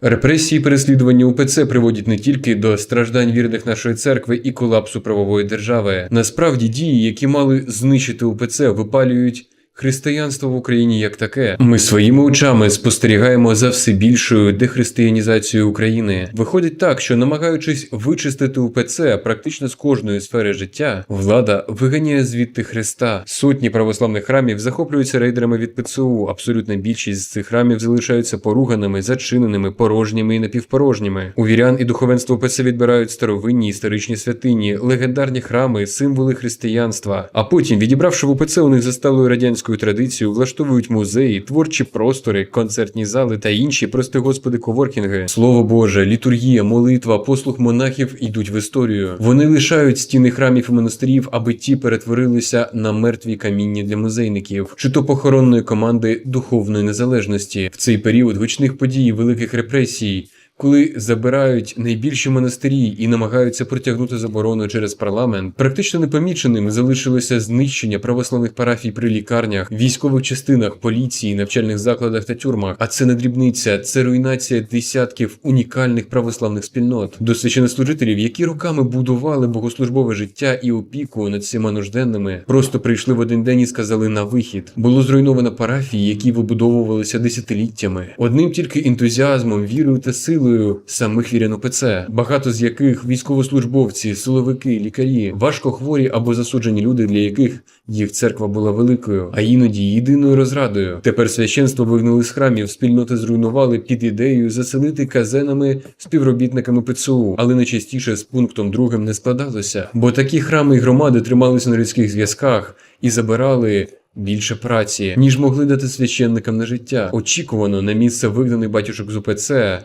Репресії переслідування УПЦ приводять не тільки до страждань вірних нашої церкви і колапсу правової держави. Насправді дії, які мали знищити УПЦ, випалюють християнство в Україні як таке. Ми своїми очами спостерігаємо за все більшою дехристиянізацією України. Виходить так, що намагаючись вичистити УПЦ практично з кожної сфери життя, влада виганяє звідти Христа. Сотні православних храмів захоплюються рейдерами від ПЦУ. Абсолютна більшість з цих храмів залишаються поруганими, зачиненими, порожніми і напівпорожніми. У вірян і духовенство УПЦ відбирають старовинні історичні святині, легендарні храми, символи християнства. А потім, відібравши в УПЦ у них за сталою радянською традицією, влаштовують музеї, творчі простори, концертні зали та інші, прости господи, коворкінги. Слово Боже, літургія, молитва, послуг монахів йдуть в історію. Вони лишають стіни храмів і монастирів, аби ті перетворилися на мертві каміння для музейників, чи то похоронної команди духовної незалежності в цей період гучних подій, великих репресій. Коли забирають найбільші монастирі і намагаються протягнути заборону через парламент, практично непоміченим залишилося знищення православних парафій при лікарнях, військових частинах, поліції, навчальних закладах та тюрмах. А це не дрібниця, це руйнація десятків унікальних православних спільнот, до священнослужителів, які роками будували богослужбове життя і опіку над всіма нужденними, просто прийшли в один день і сказали на вихід. Було зруйновано парафії, які вибудовувалися десятиліттями. Одним тільки ентузіазмом, вірою та силою самих вірян УПЦ, багато з яких військовослужбовці, силовики, лікарі, важко хворі або засуджені люди, для яких їх церква була великою, а іноді єдиною розрадою. Тепер священство вигнали з храмів, спільноти зруйнували під ідеєю заселити казенами співробітниками ПЦУ, але найчастіше з пунктом другим не складалося, бо такі храми і громади трималися на людських зв'язках і забирали. Більше праці, ніж могли дати священникам на життя. Очікувано на місце вигнаних батюшок з УПЦ.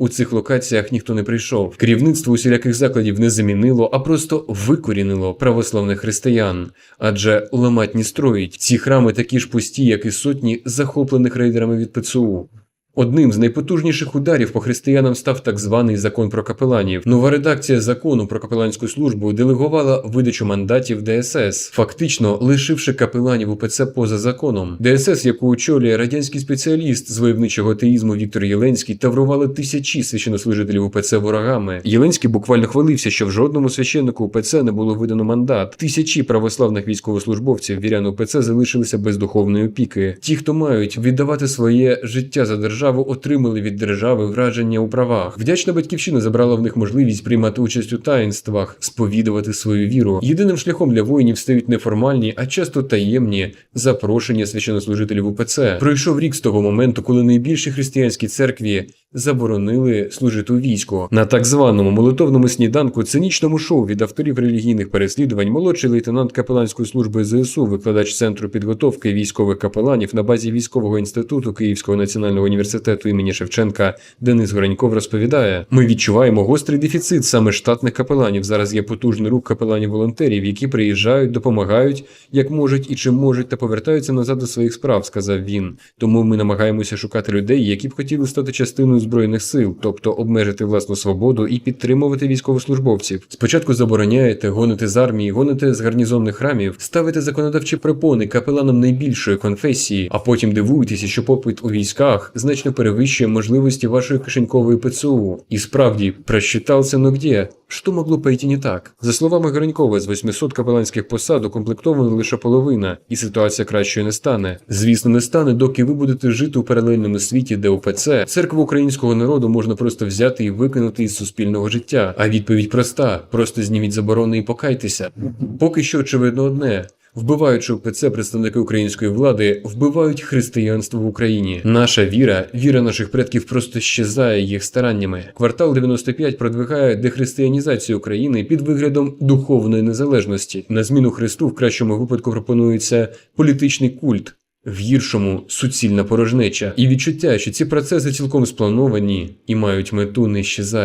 У цих локаціях ніхто не прийшов. Керівництво усіляких закладів не замінило, а просто викорінило православних християн. Адже ламать не строїть. Ці храми такі ж пусті, як і сотні захоплених рейдерами від ПЦУ. Одним з найпотужніших ударів по християнам став так званий закон про капеланів. Нова редакція закону про капеланську службу делегувала видачу мандатів ДСС, фактично лишивши капеланів УПЦ поза законом. ДСС, яку очолює радянський спеціаліст з войовничого атеїзму Віктор Єленський, таврували тисячі священнослужителів УПЦ ворогами. Єленський буквально хвалився, що в жодному священнику УПЦ не було видано мандат. Тисячі православних військовослужбовців вірян УПЦ залишилися без духовної опіки. Ті, хто мають віддавати своє життя за державу, отримали від держави враження у правах. Вдячна батьківщина забрала в них можливість приймати участь у таїнствах, сповідувати свою віру. Єдиним шляхом для воїнів стають неформальні, а часто таємні запрошення священнослужителів УПЦ. Пройшов рік з того моменту, коли найбільші християнські церкві заборонили служити у війську. На так званому молитовному сніданку цинічному шоу від авторів релігійних переслідувань молодший лейтенант капеланської служби ЗСУ, викладач центру підготовки військових капеланів на базі військового інституту Київського національного університету імені Шевченка Денис Гораньков розповідає: ми відчуваємо гострий дефіцит саме штатних капеланів. Зараз є потужний рух капеланів-волонтерів, які приїжджають, допомагають як можуть і чим можуть, та повертаються назад до своїх справ, сказав він. Тому ми намагаємося шукати людей, які б хотіли стати частиною збройних сил, тобто обмежити власну свободу і підтримувати військовослужбовців. Спочатку забороняєте, гоните з армії, гоните з гарнізонних храмів, ставите законодавчі препони капеланам найбільшої конфесії, а потім дивуєтеся, що попит у військах значно перевищує можливості вашої кишенькової ПЦУ. І справді, просчитався но где? Що могло пойти не так? За словами Гринькова, з 800 капеланських посад укомплектована лише половина, і ситуація кращою не стане. Звісно, не стане, доки ви будете жити у паралельному світі, де УПЦ, церкву українського народу можна просто взяти і викинути із суспільного життя. А відповідь проста: просто зніміть заборони і покайтеся. Поки що очевидно одне. Вбиваючи УПЦ, представники української влади вбивають християнство в Україні. Наша віра, віра наших предків просто щезає їх стараннями. Квартал 95 продвигає дехристиянізацію України під виглядом духовної незалежності. На зміну Христу в кращому випадку пропонується політичний культ. В гіршому суцільна порожнеча і відчуття, що ці процеси цілком сплановані і мають мету не щезає.